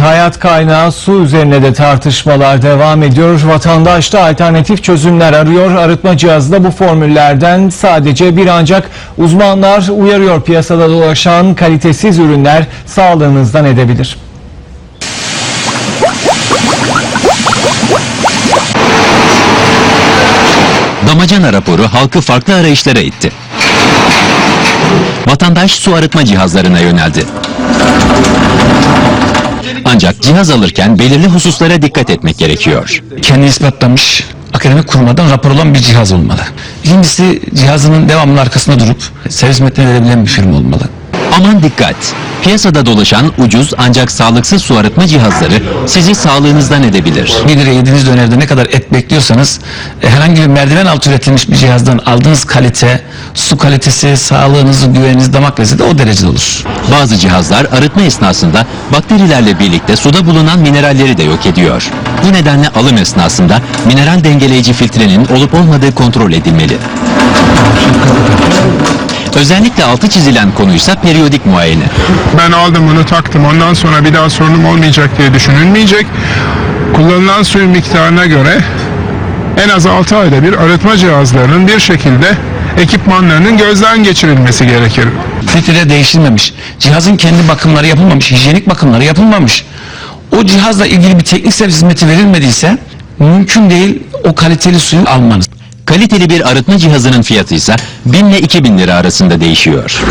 Hayat kaynağı su üzerine de tartışmalar devam ediyor. Vatandaş da alternatif çözümler arıyor. Arıtma cihazı da bu formüllerden sadece bir ancak uzmanlar uyarıyor piyasada dolaşan kalitesiz ürünler sağlığınızdan edebilir. Damacana raporu halkı farklı arayışlara itti. Vatandaş su arıtma cihazlarına yöneldi. Ancak cihaz alırken belirli hususlara dikkat etmek gerekiyor. kendini ispatlamış akademik kurumlardan rapor olan bir cihaz olmalı. İkincisi cihazının devamlı arkasında durup servis metni verebilen bir firma olmalı. Aman dikkat! Piyasada dolaşan ucuz ancak sağlıksız su arıtma cihazları sizi sağlığınızdan edebilir. 1 lira yediğiniz dönerde ne kadar et bekliyorsanız e, herhangi bir merdiven altı üretilmiş bir cihazdan aldığınız kalite, su kalitesi, sağlığınızı, güveniniz, damak lezzeti o derecede olur. Bazı cihazlar arıtma esnasında bakterilerle birlikte suda bulunan mineralleri de yok ediyor. Bu nedenle alım esnasında mineral dengeleyici filtrenin olup olmadığı kontrol edilmeli. Özellikle altı çizilen konuysa periyodik muayene. Ben aldım bunu taktım ondan sonra bir daha sorunum olmayacak diye düşünülmeyecek. Kullanılan suyun miktarına göre en az 6 ayda bir arıtma cihazlarının bir şekilde ekipmanlarının gözden geçirilmesi gerekir. Filtre değişilmemiş, cihazın kendi bakımları yapılmamış, hijyenik bakımları yapılmamış. O cihazla ilgili bir teknik servis hizmeti verilmediyse mümkün değil o kaliteli suyu almanız. Kaliteli bir arıtma cihazının fiyatı ise 1000 ile 2000 lira arasında değişiyor.